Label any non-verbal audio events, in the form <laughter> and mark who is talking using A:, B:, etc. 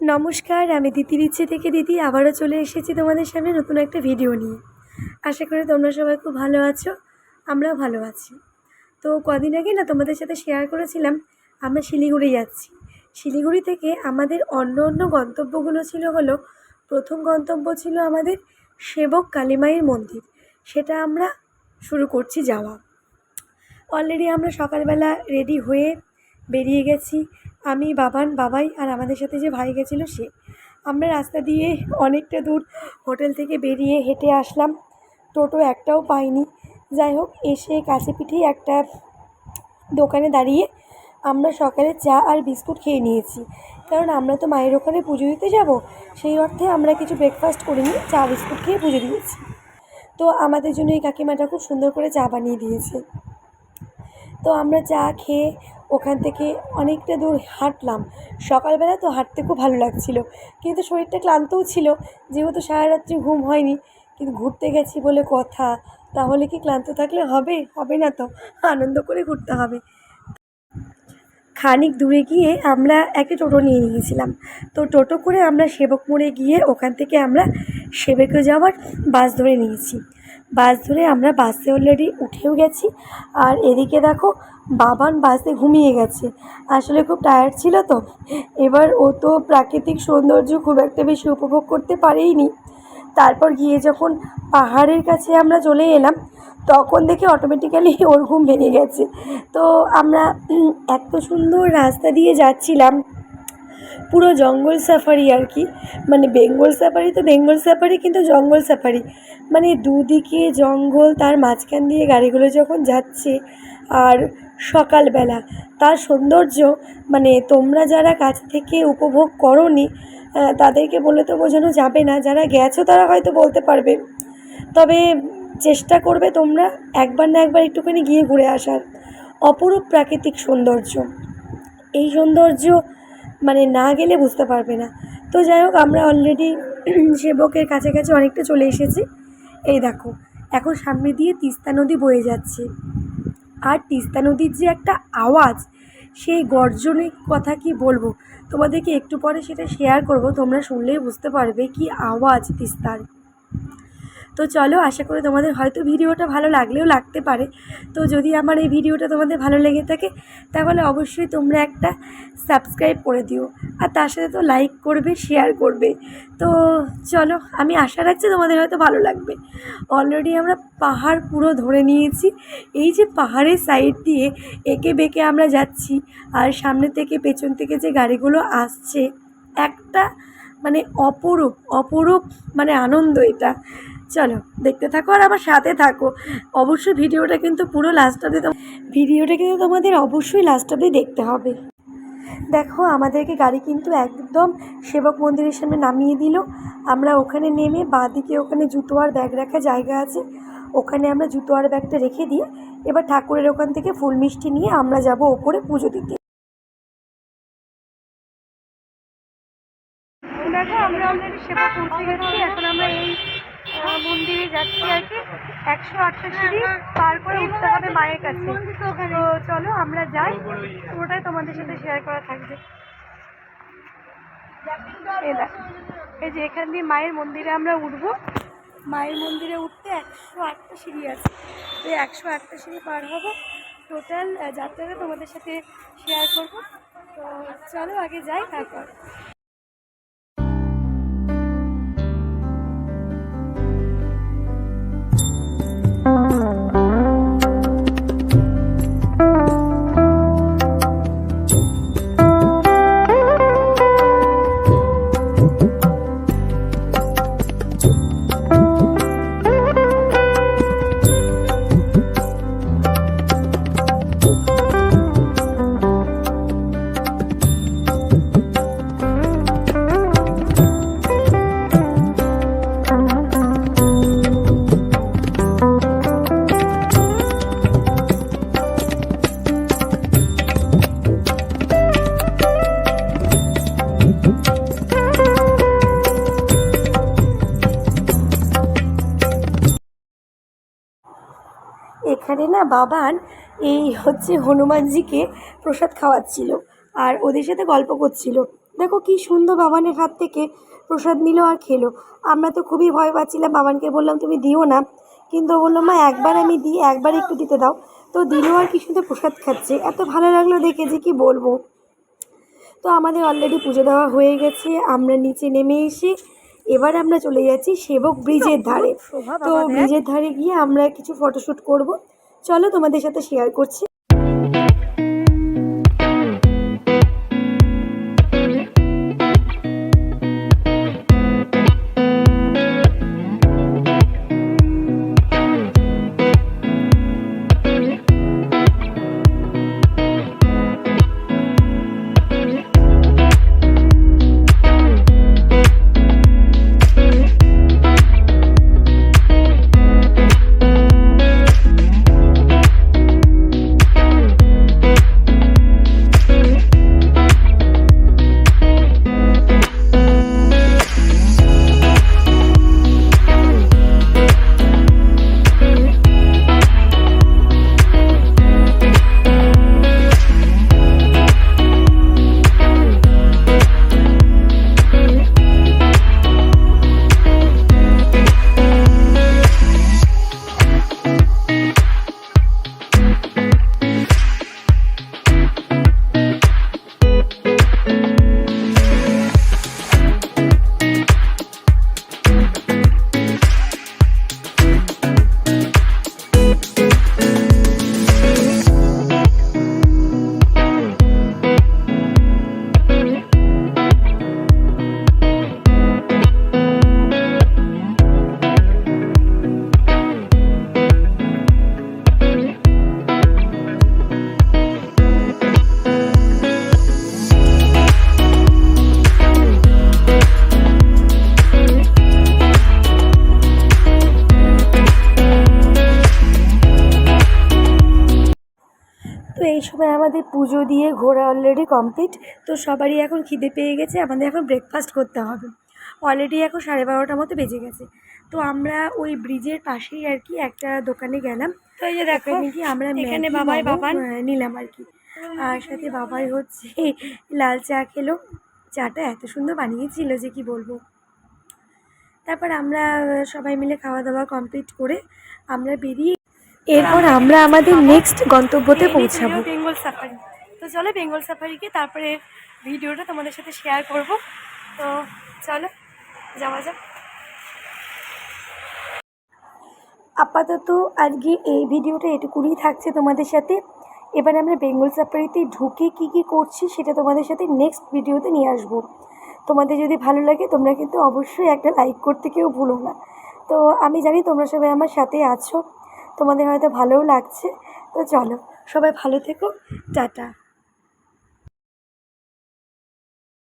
A: নমস্কার, আমি দিতি দিচ্ছে থেকে দিদি, আবারও চলে এসেছি তোমাদের সামনে নতুন একটা ভিডিও নিয়ে। আশা করি তোমরা সবাই খুব ভালো আছো, আমরাও ভালো আছি। তো কদিন আগে না তোমাদের সাথে শেয়ার করেছিলাম, আমরা শিলিগুড়ি যাচ্ছি। শিলিগুড়ি থেকে আমাদের অন্য অন্য গন্তব্যগুলো ছিল হলো, প্রথম গন্তব্য ছিল আমাদের সেবক কালীমায়ের মন্দির। সেটা আমরা শুরু করছি যাওয়া। অলরেডি আমরা সকালবেলা রেডি হয়ে বেরিয়ে গেছি। আমি, বাবান, বাবাই আর আমাদের সাথে যে ভাই গেছিল সে। আমরা রাস্তা দিয়ে অনেকটা দূর হোটেল থেকে বেরিয়ে হেঁটে আসলাম। টোটো একটাও পাইনি। যাই হোক, এসে কাছে পিঠেই একটা দোকানে দাঁড়িয়ে আমরা সকালে চা আর বিস্কুট খেয়ে নিয়েছি। কারণ আমরা তো মায়ের ওখানে পুজো দিতে যাব, সেই অর্থে আমরা কিছু ব্রেকফাস্ট করে করিনি, চা, বিস্কুট খেয়ে পুজো দিয়েছি। তো আমাদের জন্য এই কাকিমাটা খুব সুন্দর করে চা বানিয়ে দিয়েছে। তো আমরা চা খেয়ে ওখান থেকে অনেকটা দূর হাঁটলাম। সকালবেলা তো হাঁটতে খুব ভালো লাগছিল, কিন্তু শরীরটা ক্লান্তও ছিল, যেহেতু সারা রাত্রি ঘুম হয়নি। কিন্তু ঘুরতে গেছি বলে কথা, তাহলে কি ক্লান্ত থাকলে হবে? হবে না তো, আনন্দ করে ঘুরতে হবে। খানিক দূরে গিয়ে আমরা একটা টোটো নিয়ে নিয়েছিলাম। তো টোটো করে আমরা সেবক মোড়ে গিয়ে ওখান থেকে আমরা সেবেকে যাওয়ার বাস ধরে নিয়েছি। বাস ধরে আমরা বাসে অলরেডি উঠেও গেছি। আর এদিকে দেখো বাবান বাসে ঘুমিয়ে গেছে। আসলে খুব টায়ার্ড ছিল তো। এবার ও তো প্রাকৃতিক সৌন্দর্য খুব একটা বেশি উপভোগ করতে পারেইনি। তারপর গিয়ে যখন পাহাড়ের কাছে আমরা চলে এলাম, তখন দেখে অটোমেটিক্যালি ওর ঘুম ভেঙে গেছে। তো আমরা এত সুন্দর রাস্তা দিয়ে যাচ্ছিলাম, পুরো জঙ্গল সাফারি আর কি। মানে বেঙ্গল সাফারি তো বেঙ্গল সাফারি কিন্তু জঙ্গল সাফারি মানে দুদিকে জঙ্গল, তার মাঝখান দিয়ে গাড়িগুলো যখন যাচ্ছে, আর সকালবেলা। তার সৌন্দর্য মানে তোমরা যারা কাছ থেকে উপভোগ করনি তাদেরকে বলে তো বোঝানো যাবে না। যারা গেছো তারা হয়তো বলতে পারবে। তবে চেষ্টা করবে তোমরা একবার না একবার একটুখানি গিয়ে ঘুরে আসার। অপরূপ প্রাকৃতিক সৌন্দর্য। এই সৌন্দর্য মানে না গেলে বুঝতে পারবে না। তো যাই হোক, আমরা অলরেডি <clears throat> সেবকের কাছাকাছি অনেকটা চলে এসেছি। এই দেখো, এখন সামনে দিয়ে তিস্তা নদী বয়ে যাচ্ছে। আর তিস্তা নদীর যে একটা আওয়াজ, সেই গর্জনের কথা কি বলব? তোমাদেরকে একটু পরে সেটা শেয়ার করব, তোমরা শুনলেই বুঝতে পারবে কি আওয়াজ তিস্তার। তো চলো, আশা করি তোমাদের হয়তো ভিডিওটা ভালো লাগলেও লাগতে পারে। তো যদি আমার এই ভিডিওটা তোমাদের ভালো লেগে থাকে, তাহলে অবশ্যই তোমরা একটা সাবস্ক্রাইব করে দিও। আর তার সাথে তো লাইক করবে, শেয়ার করবে। তো চলো, আমি আশা রাখছি তোমাদের হয়তো ভালো লাগবে। অলরেডি আমরা পাহাড় পুরো ধরে নিয়েছি। এই যে পাহাড়ের সাইড দিয়ে এঁকে বেঁকে আমরা যাচ্ছি, আর সামনে থেকে পেছন থেকে যে গাড়িগুলো আসছে, একটা মানে অপরূপ অপরূপ মানে আনন্দ এটা। চলো, দেখতে থাকো আর আমার সাথে থাকো। অবশ্যই ভিডিওটা কিন্তু পুরো লাস্ট অব্দি ভিডিওটা কিন্তু তোমাদের অবশ্যই লাস্ট অব্দি দেখতে হবে। দেখো, আমাদেরকে গাড়ি কিন্তু একদম সেবক মন্দিরের সামনে নামিয়ে দিল। আমরা ওখানে নেমে বাঁদিকে ওখানে জুতো আর ব্যাগ রাখা জায়গা আছে। ওখানে আমরা জুতো আর ব্যাগটা রেখে দিয়ে এবার ঠাকুরের ওখান থেকে ফুল মিষ্টি নিয়ে আমরা যাব ওপরে পুজো দিতে। দেখো, আমরা সেবা পৌঁছে গেছি এখন আমরা এই আহ, মন্দিরে যাচ্ছি আর কি। একশো আটটা সিঁড়ি পার করে উঠতে হবে মায়ের কাছে। তো চলো, আমরা যাই। পুরোটাই তোমাদের সাথে শেয়ার করা থাকবে। এই যে এখান দিয়ে মায়ের মন্দিরে আমরা উঠবো। মায়ের মন্দিরে উঠতে একশো আটটা সিঁড়ি আছে। এই একশো আটটা সিঁড়ি পার হব। টোটাল যাত্রাটা তোমাদের সাথে শেয়ার করব। তো চলো, আগে যাই, তারপর। না বাবান এই হচ্ছে হনুমানজিকে প্রসাদ খাওয়াচ্ছিল আর ওদের সাথে গল্প করছিল। দেখো কি সুন্দর বাবানের হাত থেকে প্রসাদ নিল আর খেলো। আমরা তো খুবই ভয় পাচ্ছিলাম বাবানকে বললাম তুমি দিও না। কিন্তু বলল মা একবার আমি দিই একবার একটু দিতে দাও। তো দিল আর কি সুন্দর প্রসাদ খাচ্ছে। এত ভালো লাগল দেখে যে কি বলব। তো আমাদের অলরেডি পুজো দেওয়া হয়ে গেছে আমরা নিচে নেমে এসে এবার আমরা চলে যাচ্ছি সেবক ব্রিজের ধারে। তো ব্রিজের ধারে গিয়ে আমরা কিছু ফটোশ্যুট করব। চলো তোমাদের সাথে শেয়ার করছি। সময় আমাদের পুজো দিয়ে ঘোরা অলরেডি কমপ্লিট তো সবারই এখন খিদে পেয়ে গেছে আমাদের এখন ব্রেকফাস্ট করতে হবে। অলরেডি এখন সাড়ে বারোটার মতো বেজে গেছে। তো আমরা ওই ব্রিজের পাশেই আর কি একটা দোকানে গেলাম। তো এই যে দেখো কি আমরা এখানে বাবাই বাবা নিলাম আর কি। আর সাথে বাবাই হচ্ছে <laughs> লাল চা খেলো। চাটা এত সুন্দর বানিয়েছিল যে কি বলব। তারপর আমরা সবাই মিলে খাওয়া দাওয়া কমপ্লিট করে আমরা বেরিয়ে এরপর আমরা আমাদের নেক্সট গন্তব্যতে পৌঁছাবো। বেঙ্গল সাফারি তো চলো বেঙ্গল সাফারি সাফারিকে তারপরে ভিডিওটা তোমাদের সাথে শেয়ার করব। তো চলো যাওয়া যাক। আপাতত আজকে এই ভিডিওটা এটুকুনি থাকছে তোমাদের সাথে। এবার আমরা বেঙ্গল সাফারিতে ঢুকে কি কি করছি সেটা তোমাদের সাথে নেক্সট ভিডিওতে নিয়ে আসব। তোমাদের যদি ভালো লাগে তোমরা কিন্তু অবশ্যই একটা লাইক করতে কেউ ভুলো না। তো আমি জানি তোমরা সবাই আমার সাথে আছো। তোমাদের হয়তো ভালোও লাগছে। তো চলো সবাই ভালো থেকো। টাটা।